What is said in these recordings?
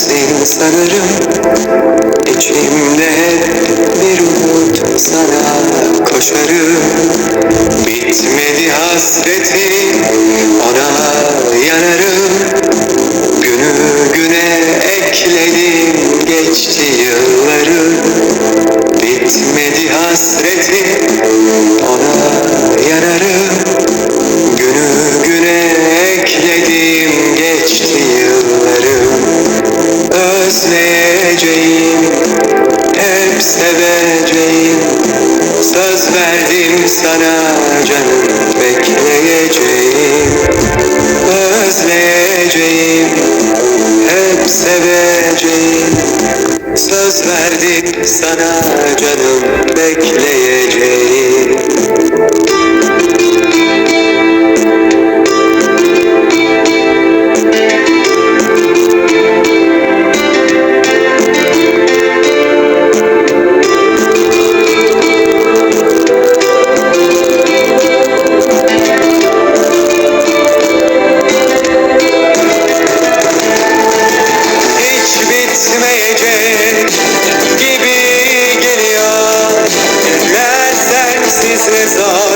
sensin sanırım İçimde bir umut sana koşarım. Bitmedi hasretim ona yanarım. Günü güne ekledim geçti yılları Bitmedi hasretim ona Dedim sana canım bekleyeceğim Özleyeceğim Hep seveceğim. Söz verdim sana canım bekle This is all.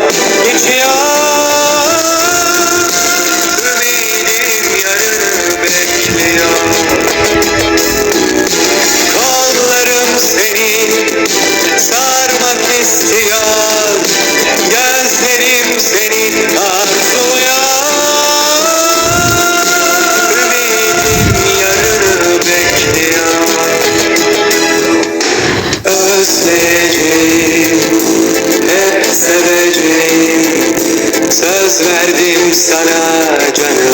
verdim sana canım.